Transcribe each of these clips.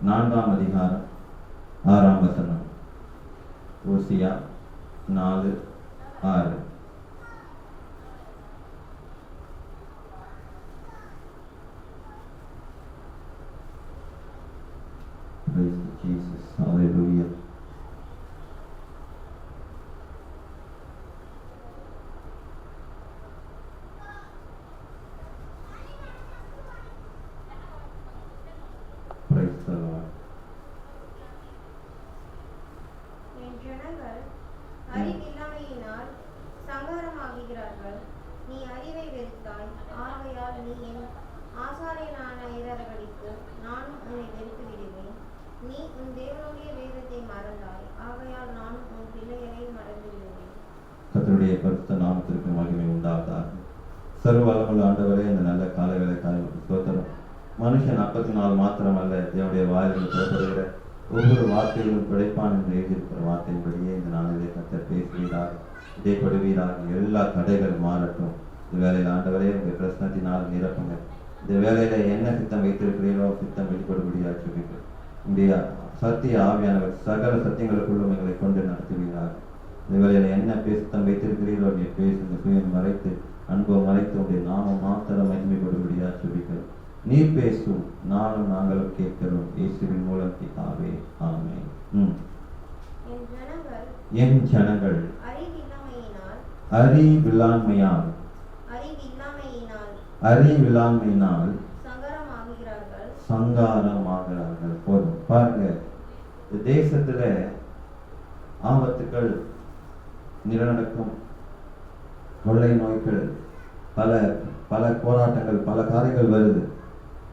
நான்காம் அதிகாரம் ஆறாம் வசனம். ஓசியா நாலு ஆறு Praise Jesus. Hallelujah. Praise the Lord. என் ஜனங்கள் அறிவில்லாமையினால் சங்காரமாகுகிறார்கள் நீ அறிவை வெறுத்தாய் ஆகையால் நீ என் ஆசாரியனான இரவர்களுக்கு நான் உன்னை வெறுத்து விடுவேன் நீ உன் தேவனுடைய வேதத்தை மறந்தாய் ஆகையால் நான் உன் பிள்ளைகளை மறந்து விடுவேன் கர்த்தருடைய பரிசுத்த நாமத்திற்கு மகிமை உண்டாவதாக. சர்வ ஆண்டவரே இந்த நல்ல காலவேளைக்காக சோத்திரம் மனுஷன் அப்பத்தி நாள் மாத்திரமல்ல தேவடைய வாயிலில் புறப்படுகிற ஒவ்வொரு வார்த்தையிலும் பிழைப்பான் என்று எழுதியிருக்கிற வார்த்தையின்படியே இந்த நாளிலே கத்த பேசுவீராக இடைப்படுவீராக எல்லா தடைகள் மாறட்டும். இந்த வேலையில் ஆண்டவரே உங்கள் பிரச்சனத்தினால் நிரப்புங்க. இந்த வேலையில என்ன சித்தம் வைத்திருக்கிறீர்களோ சித்தம் வெளிப்படுபடியாக சொல்லிட்டு உடைய சத்திய ஆவியானவர் சகல சத்தியங்களுக்குள்ளும் எங்களை கொண்டு நடத்துவீராக. இந்த வேளையில என்ன பேசுத்தம் வைத்திருக்கிறீர்களோ நீ பேசு இந்த சுயம் மறைத்து அன்பை மறைத்து உடைய நாமம் மாத்திரம் மகிமைப்படும்படியா சொல்லிக்கிறோம். நீ பேசும் நானும் நாங்களும் கேட்கிறோம். இயேசுவின் மூலம் பிதாவே ஆமென். ம். என் ஜனங்கள் அறிவில்லாண்மையால் அறிவில்லாண்மையினால் சங்காரமாகிறார்கள். போதும். பாருங்க தேசத்துல ஆபத்துக்கள் நிலநடுக்கம் கொள்ளை நோய்கள் பல பல போராட்டங்கள் பல காரியங்கள் வருது.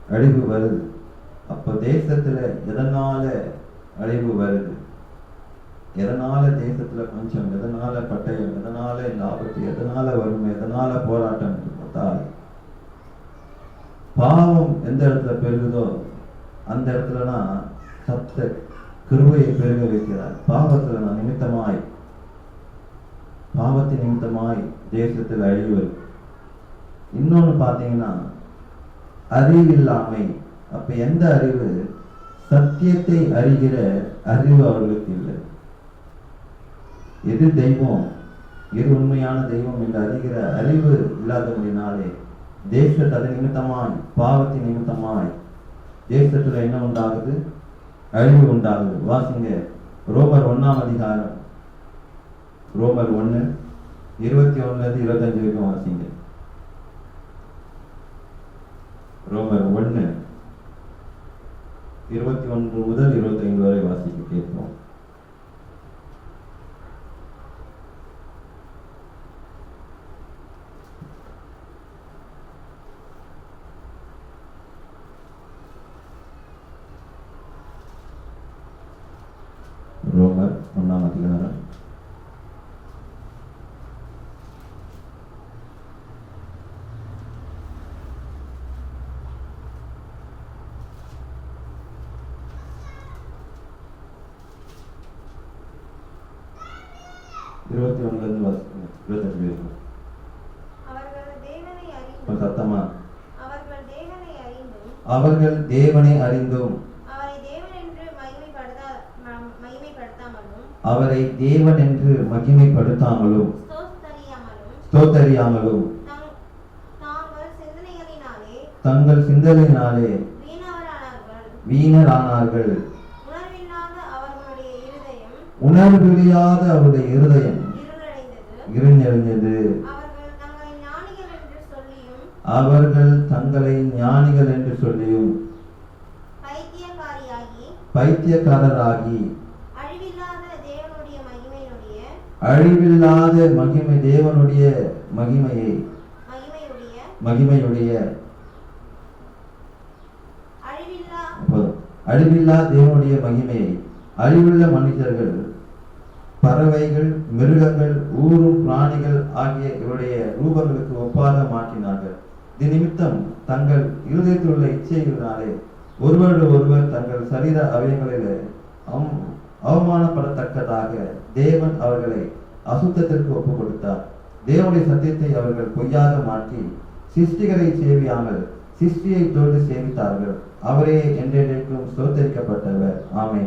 அழிவு வருது. அப்ப தேசத்துல எதனால அழிவு வருது? எதனால தேசத்துல கொஞ்சம் எதனால பட்டயம் எதனால் இந்த ஆபத்து எதனால வறுமை எதனால போராட்டம் என்று பார்த்தால் பாவம் எந்த இடத்துல பெருகுதோ அந்த இடத்துலனா சப்த கிருவையை பெருக வைக்கிறார். பாவத்துல நான் நிமித்தமாய் பாவத்தின் நிமித்தமாய் தேசத்தில் அழிவு இன்னொன்று பார்த்தீங்கன்னா அறிவு அறிவில்லாமை அப்ப எந்த அறிவு? சத்தியத்தை அறிகிற அறிவு அவர்களுக்கு இல்லை. எது தெய்வம்? எது உண்மையான தெய்வம் என்று அறிகிற அறிவு இல்லாதபடினாலே தேசத்து அது நிமித்தமாய் பாவத்தின் நிமித்தமாய் தேசத்துல என்ன உண்டாகுது? அழிவு உண்டாகுது. வாசிங்க ரோமர் ஒன்னாம் அதிகாரம் ரோமர் ஒன்று இருபத்தி ஒண்ணுல இருபத்தஞ்சு வரைக்கும் வாசிங்க. ரோமர் ஒன்று இருபத்தி ஒன்று முதல் இருபத்தைந்து வரை வாசிக்க கேட்போம் ரோமர் ஒண்ணாம் அதிகாரம் இருபத்தி ஒண்ணுல இருந்து வாசிக்கணும் இருபத்தஞ்சு கொஞ்சம் அறிந்தும் சத்தமா? அவர்கள் தேவனை அறிந்தும் அவரை தேவன் என்று மகிமைப்படுத்தாமலும் தங்- தாங்கள் சிந்தனையினாலே வீணரானார்கள். உணர்வில்லாத அவருடைய இருதயம் இருந்தெழுந்தது அவர்கள் தங்களை ஞானிகள் என்று சொல்லியும் பைத்தியக்காரராகி அழிவில்லாத மகிமை தேவனுடைய மகிமையை மகிமையுடைய அழிவில்லா தேவனுடைய மகிமையை அழிவுள்ள மனுஷர்கள் பறவைகள் மிருகங்கள் ஊரும் பிராணிகள் ஆகிய இவருடைய ரூபங்களுக்கு ஒப்பாக மாற்றினார்கள். இது நிமித்தம் தங்கள் இருதயத்தில் உள்ள இச்சைகளினாலே ஒருவரோடு ஒருவர் தங்கள் சரீர அவயங்களிலே அவ் அவமானப்படத்தக்கதாக தேவன் அவர்களை அசுத்தத்திற்கு ஒப்பு கொடுத்தார் தேவனுடைய சத்தியத்தை அவர்கள் பொய்யாக மாற்றி சிருஷ்டிகளை சேவியாமல் சிருஷ்டியை தோல்வி சேவித்தார்கள். அவரே என்றென்றைக்கும் சோத்தரிக்கப்பட்டவர் ஆமை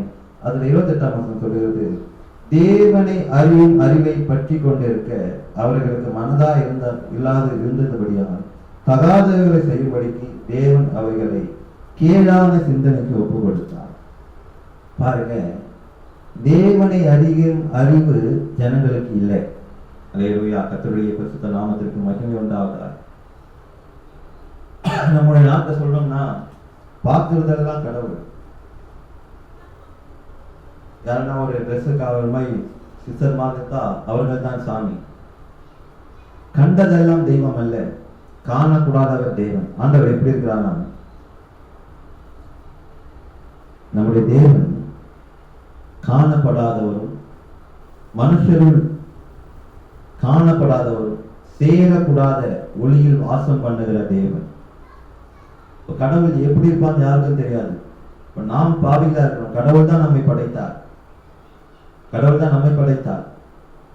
அதில் இருபத்தெட்டாம் வசனம் சொல்கிறது தேவனை அறியும் அறிவை பற்றி கொண்டிருக்க அவர்களுக்கு மனதா இருந்த இல்லாது இருந்தபடியால் தகாதவர்களை செய்யும்படிக்கு தேவன் அவைகளை கேடான சிந்தனைக்கு ஒப்பு கொடுத்தார் பாருங்க தேவனை அறியும் அறிவு ஜனங்களுக்கு இல்லை. அல்லேலூயா கத்தருடைய பரிசுத்த நாமத்திற்கு மகிமை உண்டாவதாக. நம்முடைய நாட்டை சொல்லணும்னா பார்க்கறதெல்லாம் கடவுள். யாருன்னா ஒரு ட்ரெஸ்ஸுக்கு அவர் மாதிரி சிஸ்டர் மார்க்கத்தா அவர்கள் தான் சாமி. கண்டதெல்லாம் தெய்வம் அல்ல. காணக்கூடாதவர் தெய்வம். ஆண்டவர் எப்படி இருக்கிறார்? நம்முடைய தேவன் காணப்படாதவரும் மனுஷருள் காணப்படாதவரும் சேரக்கூடாத ஒளியில் வாசம் பண்ணுகிற தேவன். கடவுள் எப்படி இருப்பான்னு யாருக்கும் தெரியாது. நாம் பாவிகளா இருக்கிறோம் கடவுள் தான் நம்மை படைத்தார். கடவுள் தான் நம்மை படைத்தார்.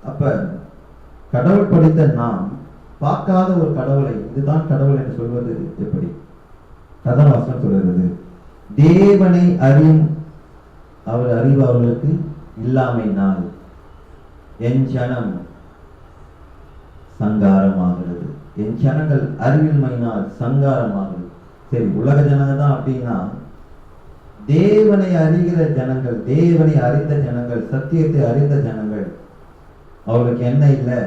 அப்ப கடவுள் படைத்த நாம் பார்க்காத ஒரு கடவுளை இதுதான் கடவுள் என்று சொல்வது எப்படி? கதவாசம் சொல்கிறது தேவனை அறியும் அவர் அறிவு அவர்களுக்கு இல்லாமை நாள். என் ஜனம் சங்காரமாகிறது. என் ஜனங்கள் அறிவின்மையினால் சங்காரமாகிறது. சரி உலக ஜனங்க தான் அப்படின்னா தேவனை அறிகிற ஜனங்கள் தேவனை அறிந்த ஜனங்கள் சத்தியத்தை அறிந்த ஜனங்கள் அவர்களுக்கு என்ன இல்லை?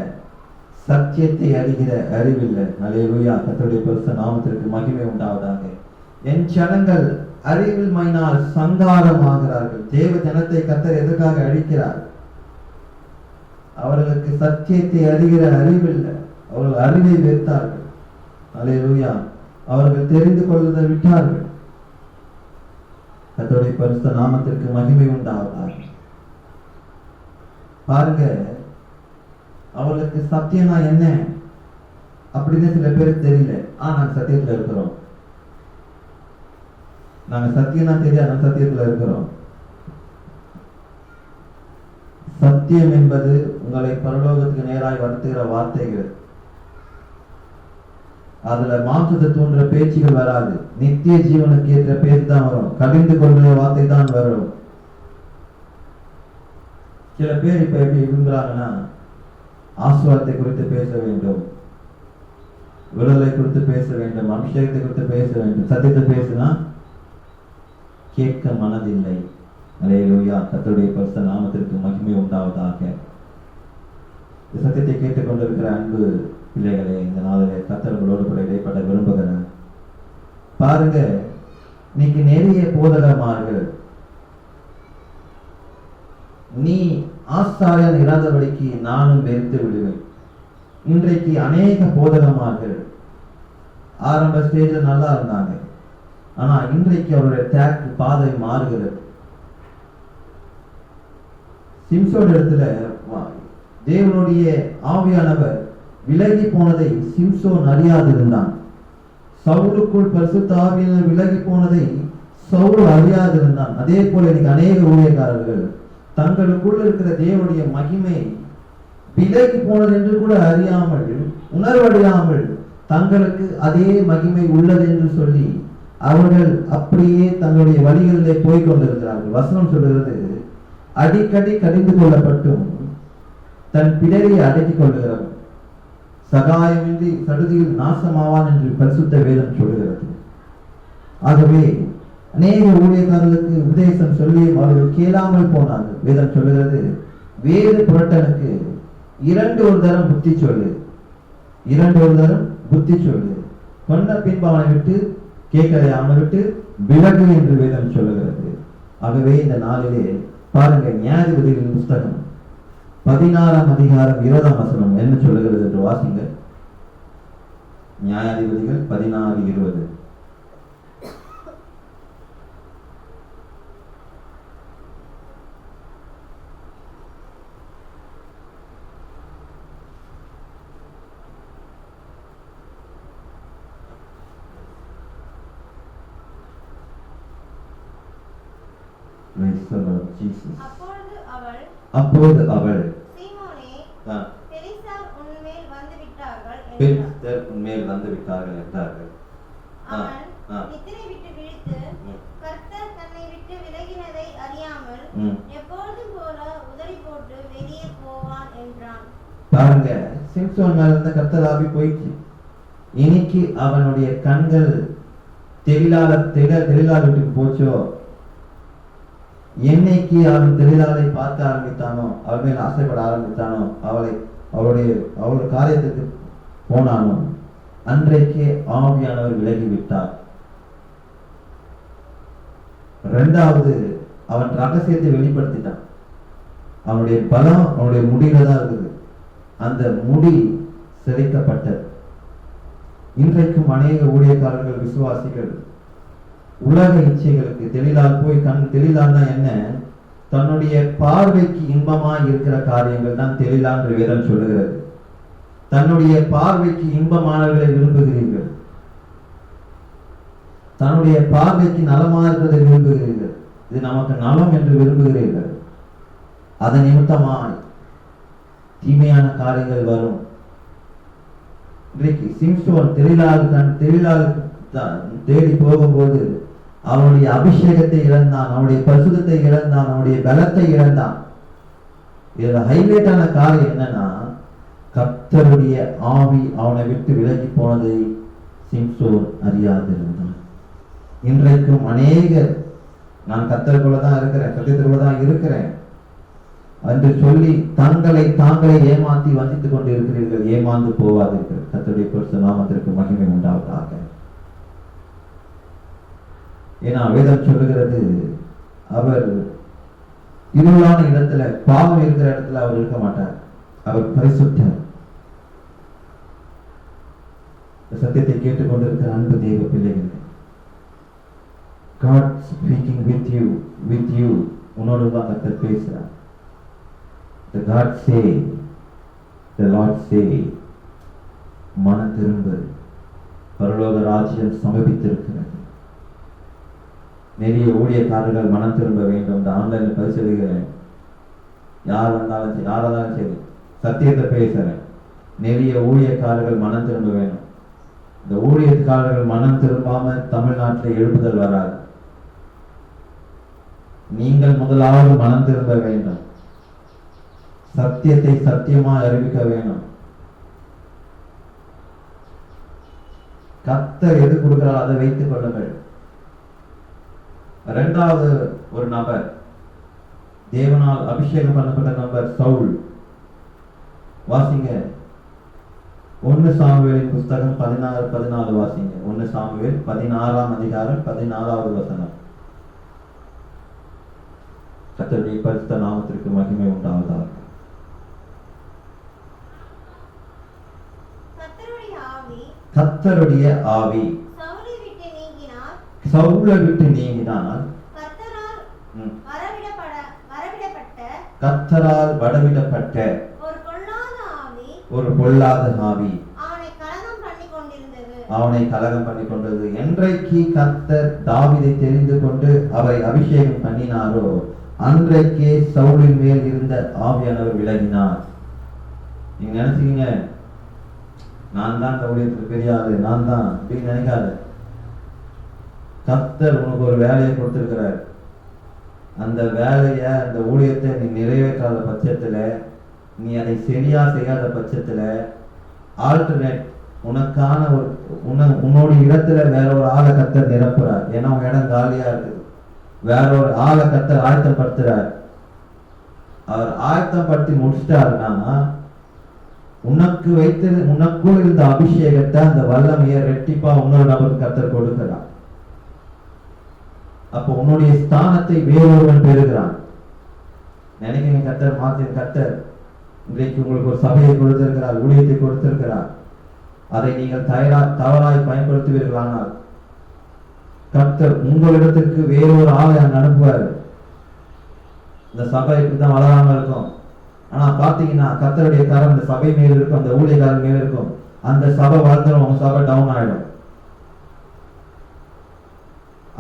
சத்தியத்தை அறிகிற அறிவில்லை. நலையிலுயா கத்தோடைய பெருச நாமத்திற்கு மகிமை உண்டாவதாக. என் ஜனங்கள் அறிவில் மைனால் சங்காரமாகிறார்கள் தேவ ஜனத்தை கத்தர் எதற்காக அழிக்கிறார்? அவர்களுக்கு சத்தியத்தை அறிகிற அறிவில்லை. அவர்கள் அறிவை வெறுத்தார்கள். அலையலூயா அவர்கள் தெரிந்து கொள்வதை விட்டார்கள். கத்தோடைய பரிசுத்த நாமத்திற்கு மகிமை உண்டாவதாக. பாருங்க அவர்களுக்கு சத்தியம்னா என்ன? அப்படின்னு சில பேருக்கு தெரியல. ஆ நாங்க சத்தியத்துல இருக்கிறோம். நாங்க சத்தியம்னா தெரியாது நாங்க சத்தியத்துல இருக்கிறோம். சத்தியம் என்பது உங்களை பரலோகத்துக்கு நேராய் வருத்துகிற வார்த்தைகள். அதுல மாற்றத்தை தூண்டுற பேச்சுகள் வராது. நித்திய ஜீவனுக்கு ஏற்ற பேச்சு தான் வரும். கடிந்து கொள்கிற வார்த்தை தான் வரும். சில பேர் இப்ப எப்படி விரும்புறாங்கன்னா ஆசுவாரத்தை குறித்து பேச வேண்டும். விடுதலை குறித்து பேச வேண்டும். அபிஷேகத்தை குறித்து பேச வேண்டும். சத்தியத்தை பேசினா கேட்க மனதில்லை. அலையலூயா. கத்தருடைய பரிசு நாமத்திற்கு மகிமை உண்டாவதாக. இந்த சத்தியத்தை கேட்டுக்கொண்டிருக்கிற அன்பு பிள்ளைகளே இந்த நாளிலே கத்தர்களோடு கூட இடைப்பட விரும்புகிறேன். பாருங்க இன்னைக்கு நிறைய போதகமார்கள். நீ ஆசாரியன் இராதபடிக்கு நானும் வெறுத்து விடுவேன். இன்றைக்கு அநேக போதகமார்கள். ஆரம்ப ஸ்டேஜில் நல்லா இருந்தாங்க. ஆனா இன்றைக்கு அவருடைய டேக் பாதை மாறுகிறது. சிம்சோட இடத்துல வா- தேவனுடைய ஆவியானவர் விலகி போனதை சிம்சோன் அறியாதிருந்தான். சவுலுக்குள் பரிசுத்த விலகி போனதை சவுல் அறியாதிருந்தான். அதே போல இன்னைக்கு அநேக ஊழியக்காரர்கள் தங்களுக்குள் இருக்கிற தேவனுடைய மகிமை விலகி போனது என்று கூட அறியாமல் உணர்வடையாமல் தங்களுக்கு அதே மகிமை உள்ளது என்று சொல்லி அவர்கள் அப்படியே தங்களுடைய வழிகளிலே போய் கொண்டிருக்கிறார்கள். வசனம் சொல்கிறது அடிக்கடி கடிந்து கொள்ளப்பட்டும் தன் பிடரை அடக்கிக் கொள்ளுகிறவன். சகாயமின்றி சடுதியில் நாசமாவான் என்று பரிசுத்த வேதம் சொல்கிறது ஆகவே அநேக ஊழியக்காரர்களுக்கு உபதேசம் சொல்லி அவர்கள் கேளாமல் போனார்கள். வேதம் சொல்லுகிறது வேறு புரட்டனுக்கு இரண்டு ஒரு தரம் புத்தி சொல்லு. இரண்டு ஒரு தரம் புத்தி சொல்லு. சொன்ன பின்பு அவனை விட்டு கேட்கலை அவனை விட்டு விலகு என்று வேதம் சொல்லுகிறது. ஆகவே இந்த நாளிலே பாருங்க நியாயபதிகளின் புஸ்தகம். பதினாறாம் அதிகாரம் இருபதாம் வசனம் என்ன சொல்லுகிறது என்று வாசிங்க நியாயாதிபதிகள் பதினாறு இருபது. அப்பொழுது அவள் அப்போது அவள் சீமோனே ஆ, பெலிஸ்தர் உன்மேல் வந்து விட்டார்கள் என்றாள். உன்மேல் வந்து விட்டார்கள் என்றார்கள் ஆ, அவன் ஆ. நித்திரை விட்டு விழித்து ம். கர்த்தர் தன்னை விட்டு விலகினதை அறியாமல் ம். எப்பொழுதும் போல உதறி போட்டு வெளியே போவான் என்றான் பாருங்க சிம்சோன் மேல இருந்த போயிடுச்சு இன்னைக்கு அவனுடைய கண்கள் தெளிலாத தெள தெளிலாத வீட்டுக்கு போச்சோ என்னைக்கு அவன் தெளிலாதை பார்க்க ஆரம்பித்தானோ அவள் மேல் ஆசைப்பட ஆரம்பித்தானோ அவளை அவளுடைய அவள் காரியத்துக்கு போனானோ அன்றைக்கே ஆவியானவர் விலகி விட்டார் ரெண்டாவது அவன் ரகசியத்தை வெளிப்படுத்திட்டான். அவனுடைய பலம் அவனுடைய முடியில தான் இருக்குது. அந்த முடி சிதைக்கப்பட்டது. இன்றைக்கும் அநேக ஊழியக்காரர்கள் விசுவாசிகள் உலக இச்சைகளுக்கு தெளிலால் போய் கண் தெளிலான்னா என்ன? தன்னுடைய பார்வைக்கு இன்பமாய் இருக்கிற காரியங்கள் தான் தெளிலா என்று வேதம் சொல்லுகிறது. தன்னுடைய பார்வைக்கு இன்பமானவர்களை விரும்புகிறீர்கள். தன்னுடைய பார்வைக்கு நலமா இருக்கிறதை விரும்புகிறீர்கள். இது நமக்கு நலம் என்று விரும்புகிறீர்கள். அதன் நிமித்தமாய் தீமையான காரியங்கள் வரும். இன்றைக்கு சிம்சோன் தெளிலால் தன் தெளிலால் தேடி போகும்போது அவனுடைய அபிஷேகத்தை இழந்தான் அவனுடைய பரிசுத்தத்தை இழந்தான் அவனுடைய பலத்தை இழந்தான். இதுல ஹைலைட்டான காரியம் என்னன்னா கர்த்தருடைய ஆவி அவனை விட்டு விலகி போனதை சிம்சோன் அறியாதிருந்தான். இன்றைக்கும் அநேகர் நான் கத்தருக்குள்ள தான் இருக்கிறேன் சத்தியத்துக்குள்ள தான் இருக்கிறேன். என்று சொல்லி தங்களை தாங்களே ஏமாத்தி வந்தித்துக் கொண்டு இருக்கிறீர்கள் ஏமாந்து போவாதீர்கள் கத்தருடைய பொருத்த நாமத்திற்கு மகிமை உண்டாவதாக. ஏன்னா வேதம் சொல்லுகிறது அவர் இருளான இடத்துல பாவம் இருக்கிற இடத்துல அவர் இருக்க மாட்டார். அவர் பரிசுத்தர் இந்த சத்தியத்தை கேட்டுக்கொண்டிருக்கிற அன்பு தெய்வ பிள்ளைகள் God speaking with you, with you, உன்னோடு தான் கத்தர் பேசுகிறார் The God say, the Lord say, மனம் திரும்ப பரலோக ராஜ்யம் சமர்ப்பித்திருக்கிறது. நிறைய ஊழியக்காரர்கள் மனம் திரும்ப வேண்டும். இந்த ஆன்லைனில் பரிசீலிக்கிறேன் யார் வந்தாலும் சரி யாராக இருந்தாலும் சரி சத்தியத்தை பேசுறேன். நிறைய ஊழியக்காரர்கள் மனம் திரும்ப வேணும். இந்த ஊழியர்காரர்கள் மனம் திரும்பாம தமிழ்நாட்டில் எழுப்புதல் வராது. நீங்கள் முதலாவது மனம் திரும்ப வேண்டும். சத்தியத்தை சத்தியமாக அறிவிக்க வேணும் கத்தர் எது கொடுக்கிறார் அதை வைத்துக் கொள்ளுங்கள் இரண்டாவது ஒரு நபர் தேவனால் அபிஷேகம் பண்ணப்பட்ட நபர் சவுல். வாசிங்க. ஒன்னு சாமுவேலின் புஸ்தகம் பதினாறு பதினாலு வாசிங்க. ஒன்னு சாமுவேல் பதினாறாம் அதிகாரம் பதினாறாவது வசனம். கத்தருடைய பரிசுத்த நாமத்திற்கு மகிமை உண்டாவதாக. கத்தருடைய ஆவி சவுலை விட்டு நீங்கினால் வரவிடப்பட வரவிடப்பட்ட கத்தரால் வடவிடப்பட்ட ஒரு பொல்லாத ஆவி அவனை கலகம் பண்ணி கொண்டது என்றைக்கு கர்த்தர் தாவீதை தெரிந்து கொண்டு அவரை அபிஷேகம் பண்ணினாரோ அன்றைக்கே சவுலின் மேல் இருந்த ஆவியானவர் விலகினார். நீங்க நினைச்சீங்க நான் தான் இந்த ஊழியத்துக்கு பெரிய ஆளு நான் தான் அப்படின்னு நினைக்காத. கர்த்தர் உனக்கு ஒரு வேலையை கொடுத்திருக்கிறார். அந்த வேலையை அந்த ஊழியத்தை நீ நிறைவேற்றாத பட்சத்துல நீ அதை சரியா செய்யாத பட்சத்துல ஆல்டர்னேட் உனக்கான ஒரு உன்ன உன்னோட இடத்துல வேற ஒரு ஆளை கத்தர் நிரப்புறார். ஏன்னா உன் இடம் காலியா இருக்குது. வேற ஒரு ஆளை கத்தர் ஆயத்தப்படுத்துறார். அவர் ஆயத்தப்படுத்தி முடிச்சிட்டாருன்னா உனக்கு வைத்து உனக்குள் இருந்த அபிஷேகத்தை அந்த வல்லமையை ரெட்டிப்பா இன்னொரு நபருக்கு கத்தர் கொடுக்கிறான் அப்போ உன்னுடைய ஸ்தானத்தை வேறொருவன் பெறுகிறான். நினைக்கிறீங்க கத்தர் மாத்திர கத்தர். இன்றைக்கு உங்களுக்கு ஒரு சபையை கொடுத்திருக்கிறார் ஊழியத்தை கொடுத்திருக்கிறார். அதை நீங்கள் தயாரா தவறாய் பயன்படுத்துவீர்களானால் கர்த்தர் உங்களிடத்திற்கு வேறொரு ஆளை அனுப்புவார். இந்த சபை இப்படிதான் வளராம இருக்கும். ஆனா பாத்தீங்கன்னா கர்த்தருடைய கரம் இந்த சபை மேல் இருக்கும் அந்த ஊழியக்காரன் மேல் இருக்கும். அந்த சபை வளர்ந்துடும் உங்க சபை டவுன் ஆயிடும்.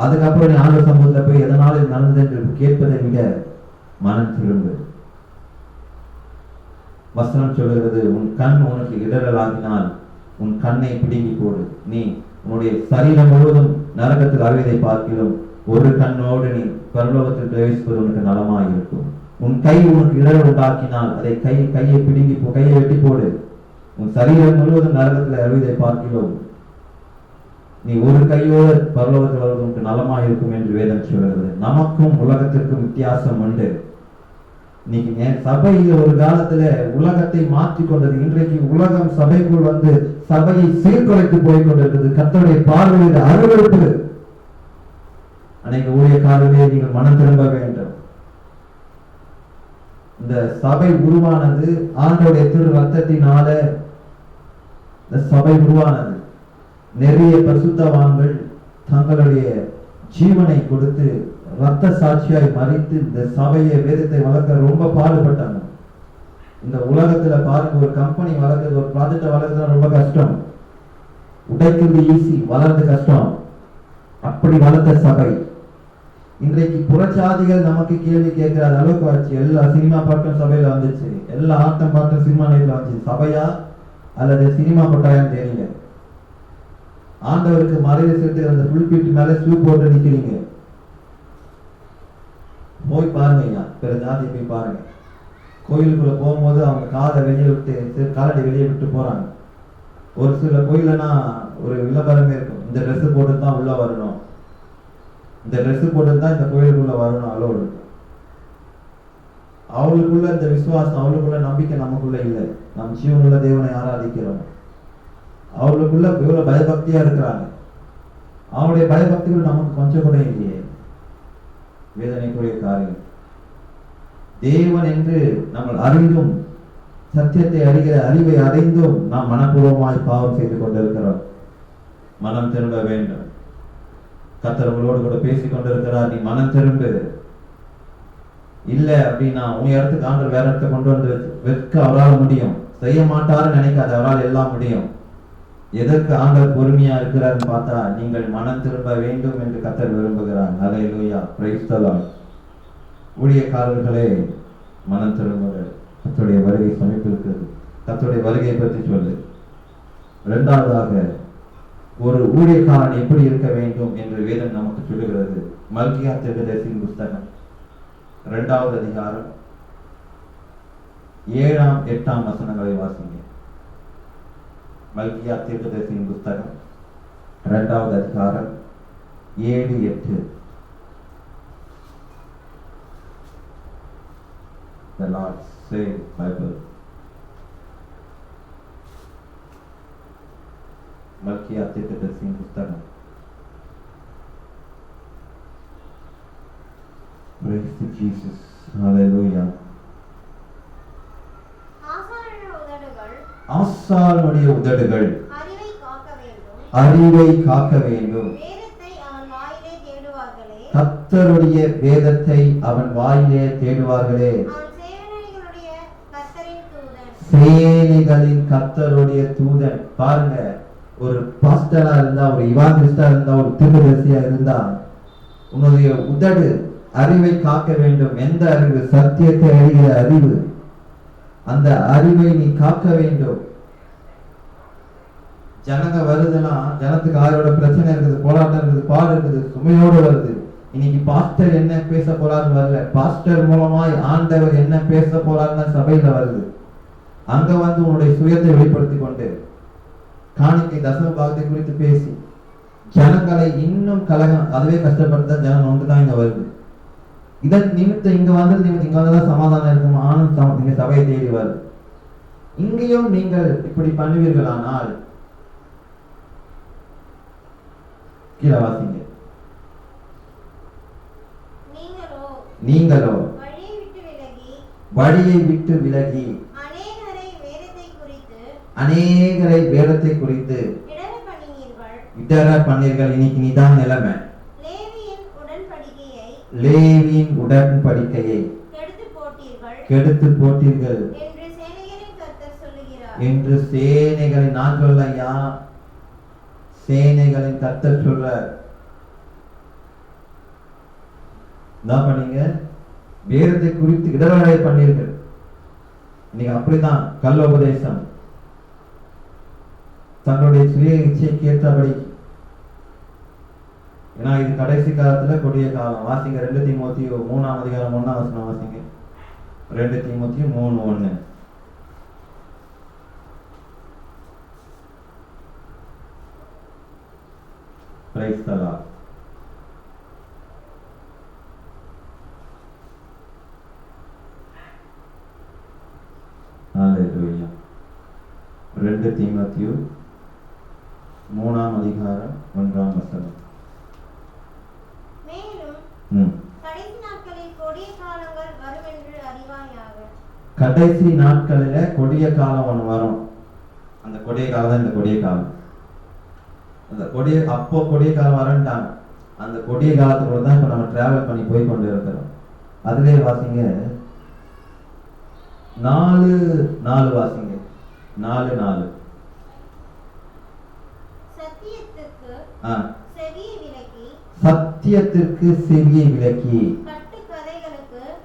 அதுக்கப்புறம் நீ ஆண்டு சமூகத்துல போய் எதனால இது நடந்தது என்று கேட்பதை விட மனம் திரும்பு. வசனம் சொல்லுகிறது உன் கண் உனக்கு இடரலாகினால் உன் கண்ணை பிடுங்கி போடு நீ உன்னுடைய சரீரம் முழுவதும் நரகத்தில் அழுவதை பார்க்கிறோம் ஒரு கண்ணோடு நீ பரலோகத்தில் பிரவேசிப்பது உனக்கு நலமாக இருக்கும். உன் கை உனக்கு இடர் உண்டாக்கினால் அதை கை கையை பிடுங்கி கையை வெட்டி போடு. உன் சரீரம் முழுவதும் நரகத்தில் அறுவதை பார்க்கிறோம் நீ ஒரு கையோடு பரலோகத்தில் வருவது உனக்கு நலமாக இருக்கும் என்று வேதம் சொல்கிறது நமக்கும் உலகத்திற்கும் வித்தியாசம் உண்டு. நீங்க நே- சபையில ஒரு காலத்துல உலகத்தை மாற்றி கொண்டது இன்றைக்கு உலகம் சபைக்குள் வந்து சபையை சீர்குலைத்து போய் கொண்டிருக்கிறது கர்த்தருடைய பார்வையில் அருவருப்பு. அனைத்து ஊழியக்காரர்களே நீங்கள் மனம் திரும்ப வேண்டும். இந்த சபை உருவானது ஆண்டோடைய திரு ரத்தத்தினால இந்த சபை உருவானது. நிறைய பரிசுத்தவான்கள் தங்களுடைய ஜீவனை கொடுத்து ரத்த சாட்சியாய் மறித்து இந்த சபையை வேதத்தை வளர்க்க ரொம்ப பாடுபட்டாங்க. இந்த உலகத்துல பாருங்க ஒரு கம்பெனி வளர்க்குறது ஒரு ப்ராஜெக்ட் வளர்க்குறது ரொம்ப கஷ்டம். உடைக்கிறது ஈஸி வளர்றது கஷ்டம். அப்படி வளர்த்த சபை. இன்றைக்கு புறச்சாதிகள் நமக்கு கேள்வி கேட்கிற அளவுக்கு வச்சு எல்லா சினிமா பாட்டும் சபையில வந்துச்சு. எல்லா ஆட்டம் பாட்டும் சினிமா நைட்ல வந்துச்சு. சபையா அல்லது சினிமா கொட்டாயான்னு தெரியல. ஆண்டவருக்கு மறைவு செலுத்துகிற அந்த புல்பீட் மேல ஷூ போட்டு நிக்கிறீங்க. போய் பாருங்கய்யா. பிற ஜாதியை போய் பாருங்க. கோயிலுக்குள்ள போகும்போது அவங்க காதை வெளியே விட்டு சரி, காலடி வெளியே விட்டு போறாங்க. ஒரு சில கோயிலனா ஒரு விளம்பரமே இருக்கும். இந்த ட்ரெஸ்ஸு போட்டு தான் உள்ள வரணும். இந்த ட்ரெஸ்ஸு போட்டு தான் இந்த கோயிலுக்குள்ள வரணும் அலோடு அவளுக்குள்ள இந்த விசுவாசம் அவளுக்குள்ள நம்பிக்கை நமக்குள்ள இல்லை. நம் ஜீவனுள்ள தேவனை ஆராதிக்கிறோம். அவளுக்குள்ள இவ்வளவு பயபக்தியா இருக்கிறாங்க. அவனுடைய பயபக்திகள் நமக்கு கொஞ்சம் கூட இல்லையே. வேதனைக்குரிய காரியம். தேவன் என்று நம்ம அறிந்தும் சத்தியத்தை அறிகிற அறிவை அடைந்தும் நாம் மனப்பூர்வமாய் பாவம் செய்து கொண்டிருக்கிறோம். மனம் திரும்ப வேண்டும். கர்த்தர் கூட பேசிக் கொண்டிருக்கிறார். நீ மனம் திரும்பு. இல்லை அப்படின்னா உன் இடத்துக்கு ஆண்டு வேற இடத்த கொண்டு வந்து வச்சு- வைக்க அவரால் முடியும். செய்ய மாட்டாருன்னு நினைக்காத அவரால் எல்லாம் முடியும். எதற்கு ஆண்டவர் பொறுமையா இருக்கிறார்னு பார்த்தா நீங்கள் மனம் திரும்ப வேண்டும் என்று கத்தர் விரும்புகிறார். அதை லூயா the ஊழியக்காரர்களே மனம் திரும்புங்கள் கத்துடைய வருகை சமீபிருக்கிறது கத்துடைய வருகையை பற்றி சொல்லு. இரண்டாவதாக ஒரு ஊழியக்காரன் எப்படி இருக்க வேண்டும் என்று வேதம் நமக்கு சொல்லுகிறது. மல்கியா திருதேசின் புஸ்தகம். இரண்டாவது அதிகாரம் ஏழாம் எட்டாம் வசனங்களை வாசிங்க. மல்கியா தீர்க்கதரிசியின் புஸ்தகம் இரண்டாவது அதிகாரம் ஏழு எட்டு The Lord say Bible. மல்கியா தீர்க்கதரிசியின் புஸ்தகம் Praise to Jesus. Hallelujah. ஆசாரனுடைய உதடுகள். அறிவை காக்க வேண்டும். கத்தருடைய வேதத்தை அவன் வாயிலே தேடுவார்களே. சேனைகளின் கத்தருடைய தூதன். பாருங்க ஒரு பாஸ்டரா இருந்தா ஒரு இவாங்கிஸ்டா இருந்தா ஒரு திருதரிசியா இருந்தா உன்னுடைய உதடு அறிவை காக்க வேண்டும். எந்த அறிவு? சத்தியத்தை அறிகிற அறிவு. அந்த அறிவை நீ காக்க வேண்டும். ஜனங்க வருதுன்னா ஜனத்துக்கு ஆரோட பிரச்சனை இருக்குது போராட்டம் இருக்குது பாடு இருக்குது சுமையோடு வருது. இன்னைக்கு பாஸ்டர் என்ன பேச போறாருன்னு வரல. பாஸ்டர் மூலமாய் ஆண்டவர் என்ன பேச போறாருன்னு சபையில வருது. அங்க வந்து உன்னுடைய சுயத்தை வெளிப்படுத்தி கொண்டு காணிக்கை தசம பாகத்தை குறித்து பேசி ஜனங்களை இன்னும் கலகம் அதுவே கஷ்டப்படுத்த ஜனம் ஒன்றுதான் தான் இங்க வருது. இதன் நிமித்தம் இங்க வந்து நிமித்தம் இங்க வந்துதான் சமாதானம் இருக்கும்? ஆனந்த் சம- சபையை தேடி வருது. இங்கேயும் நீங்கள் இப்படி பண்ணுவீர்களானால் கீழே வாசிங்க. நீங்களோ வழியை விட்டு விலகி அநேகரை வேதத்தை குறித்து இடர பண்ணீர்கள். இன்னைக்கு நீதான் நிலைமை. லேவியின் உடன்படிக்கையை கெடுத்து போட்டீர்கள் என்று சேனைகளின் நான் சொல்லையா சேனைகளின் கர்த்தர் சொல்றார் என்ன பண்ணீங்க. வேதத்தை குறித்து இடரலை பண்ணீர்கள். இன்னைக்கு அப்படிதான் கல்ல உபதேசம். தன்னுடைய சுய இச்சைக்கு ஏற்றபடி. ஏன்னா இது கடைசி காலத்துல கொடிய காலம். வாசிங்க ரெண்டு தீமூத்தி மூணாம் அதிகாரம் ஒன்னாம் வசனம் வாசிங்க. ரெண்டு தீமூத்தி மூணு ஒன்று Lord. Hallelujah. ரெண்டு தீமோத்தியு மூணாம் அதிகாரம் ஒன்றாம் வசனம். கடைசி நாட்களில கொடிய காலம் ஒன்று வரும். அந்த கொடிய காலம் தான் இந்த கொடிய காலம். அந்த கொடிய அப்போ கொடிய காலம் வரன்ட்டாங்க அந்த கொடிய காலத்துக்குள்ள தான் இப்போ நம்ம டிராவல் பண்ணி போய் கொண்டு இருக்கிறோம். அதுலயே வாசிங்க. நாலு நாலு வாசிங்க. நாலு நாலு. சத்தியத்திற்கு செவியை விலக்கி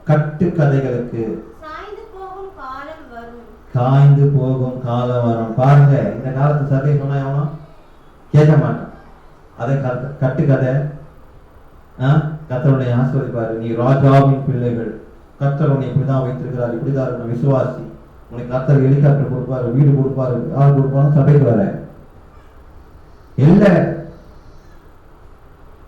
கட்டு கதைகளுக்கு காய்ந்து போகும் காலம் வரும். பாருங்க இந்த காலத்து சபை சொன்னா எவனும்? கேட்க மாட்டான். அதை கட்டு கட்டுக்கதை கத்தருடைய ஆசிரியப்பாரு நீ ராஜாவின் பிள்ளைகள். கத்தர் உன்னை இப்படிதான் வைத்திருக்கிறார். இப்படிதான் இருக்கணும். விசுவாசி. உனக்கு கத்தர் ஹெலிகாப்டர் கொடுப்பாரு வீடு கொடுப்பாரு ஆள் கொடுப்பாரு சபைக்கு வர. இல்லை.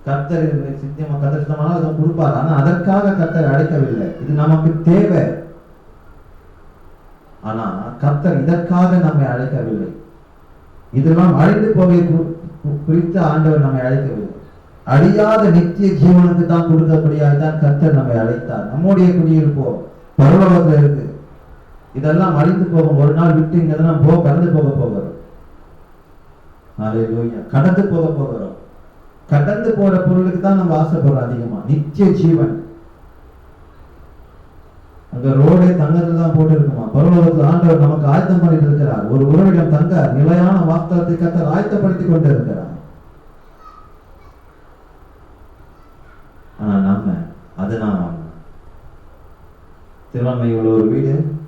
கத்தர் சித்தியமா கத்தர் சித்தமானால் அதை கொடுப்பார். ஆனா அதற்காக கத்தர் அழைக்கவில்லை. இது நமக்கு தேவை. ஆனா கர்த்தர் இதற்காக நம்மை அழைக்கவில்லை. இதெல்லாம் அழைத்து போக குறித்து ஆண்டவர் நம்மை அழைக்கவில்லை. அழியாத நித்திய ஜீவனுக்கு தான் கொடுக்கக்கூடியதாக தான் கர்த்தர் நம்மை அழைத்தார். நம்முடைய குடியிருப்போ பரலோகத்துல இருக்கு. இதெல்லாம் அழிந்து போகும். ஒரு நாள் விட்டு இங்க போ கடந்து போக போகிறோம். கடந்து போக போகிறோம். கடந்து போற பொருளுக்கு தான் நம்ம ஆசைப்படுறோம் அதிகமா. நித்திய ஜீவன். அங்க ரோடே தங்கத்துல தான் போட்டு இருக்குமா பரலோகத்தில் ஆண்டவர் நமக்கு ஆயத்தம் பண்ணிட்டு இருக்கிறார் ஒரு உறவிடம் தங்க நிலையான வாஸ்தவத்தை கத்தர் ஆயத்தப்படுத்தி கொண்டு இருக்கிறார் ஆனா நம்ம அது நான் திருவண்மையில் ஒரு வீடு